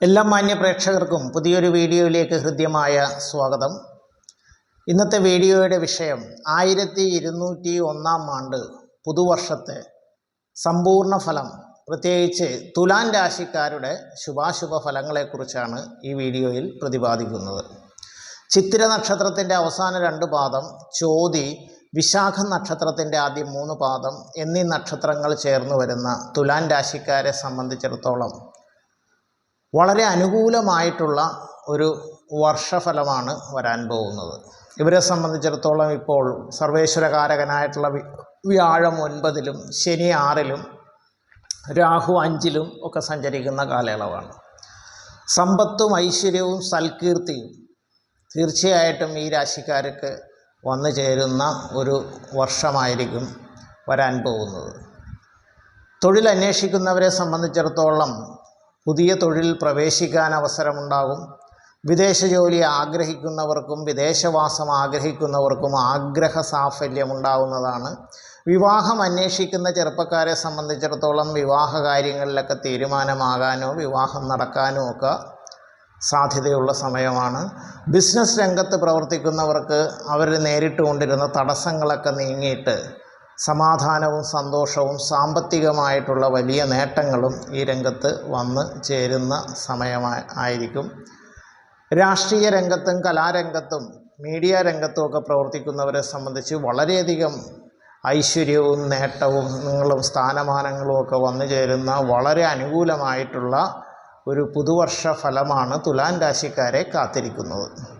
എല്ലാ മാന്യ പ്രേക്ഷകർക്കും പുതിയൊരു വീഡിയോയിലേക്ക് ഹൃദ്യമായ സ്വാഗതം. ഇന്നത്തെ വീഡിയോയുടെ വിഷയം ആയിരത്തി ഇരുന്നൂറ്റി ഒന്നാം ആണ്ട് പുതുവർഷത്തെ സമ്പൂർണ ഫലം പ്രത്യേകിച്ച് തുലാൻ രാശിക്കാരുടെ ശുഭാശുഭ ഫലങ്ങളെക്കുറിച്ചാണ് ഈ വീഡിയോയിൽ പ്രതിപാദിക്കുന്നത്. ചിത്തിര നക്ഷത്രത്തിന്റെ അവസാന രണ്ട് പാദം ചോതി വിശാഖ നക്ഷത്രത്തിന്റെ ആദ്യം മൂന്ന് പാദം എന്നീ നക്ഷത്രങ്ങൾ ചേർന്ന് വരുന്ന തുലാൻ രാശിക്കാരെ സംബന്ധിച്ചിടത്തോളം വളരെ അനുകൂലമായിട്ടുള്ള ഒരു വർഷഫലമാണ് വരാൻ പോകുന്നത്. ഇവരെ സംബന്ധിച്ചിടത്തോളം ഇപ്പോൾ സർവേശ്വരകാരകനായിട്ടുള്ള വ്യാഴം ഒൻപതിലും ശനി ആറിലും രാഹു അഞ്ചിലും ഒക്കെ സഞ്ചരിക്കുന്ന കാലയളവാണ്. സമ്പത്തും ഐശ്വര്യവും സൽകീർത്തിയും തീർച്ചയായിട്ടും ഈ രാശിക്കാർക്ക് വന്നു ചേരുന്ന ഒരു വർഷമായിരിക്കും വരാൻ പോകുന്നത്. തൊഴിൽ അന്വേഷിക്കുന്നവരെ സംബന്ധിച്ചിടത്തോളം പുതിയ തൊഴിൽ പ്രവേശിക്കാൻ അവസരമുണ്ടാകും. വിദേശ ജോലി ആഗ്രഹിക്കുന്നവർക്കും വിദേശവാസം ആഗ്രഹിക്കുന്നവർക്കും ആഗ്രഹ സാഫല്യം ഉണ്ടാകുന്നതാണ് വിവാഹം അന്വേഷിക്കുന്ന ചെറുപ്പക്കാരെ സംബന്ധിച്ചിടത്തോളം വിവാഹ കാര്യങ്ങളിലൊക്കെ തീരുമാനമാകാനോ വിവാഹം നടക്കാനോ ഒക്കെ സാധ്യതയുള്ള സമയമാണ്. ബിസിനസ് രംഗത്ത് പ്രവർത്തിക്കുന്നവർക്ക് അവർ നേരിട്ട് കൊണ്ടിരുന്ന തടസ്സങ്ങളൊക്കെ നീങ്ങിയിട്ട് സമാധാനവും സന്തോഷവും സാമ്പത്തികമായിട്ടുള്ള വലിയ നേട്ടങ്ങളും ഈ രംഗത്ത് വന്ന് ചേരുന്ന സമയമായി ആയിരിക്കും. രാഷ്ട്രീയ രംഗത്തും കലാരംഗത്തും മീഡിയ രംഗത്തും ഒക്കെ പ്രവർത്തിക്കുന്നവരെ സംബന്ധിച്ച് വളരെയധികം ഐശ്വര്യവും നേട്ടവും നിങ്ങളും സ്ഥാനമാനങ്ങളും ഒക്കെ വന്നു ചേരുന്ന വളരെ അനുകൂലമായിട്ടുള്ള ഒരു പുതുവർഷ ഫലമാണ് തുലാൻ രാശിക്കാരെ കാത്തിരിക്കുന്നത്.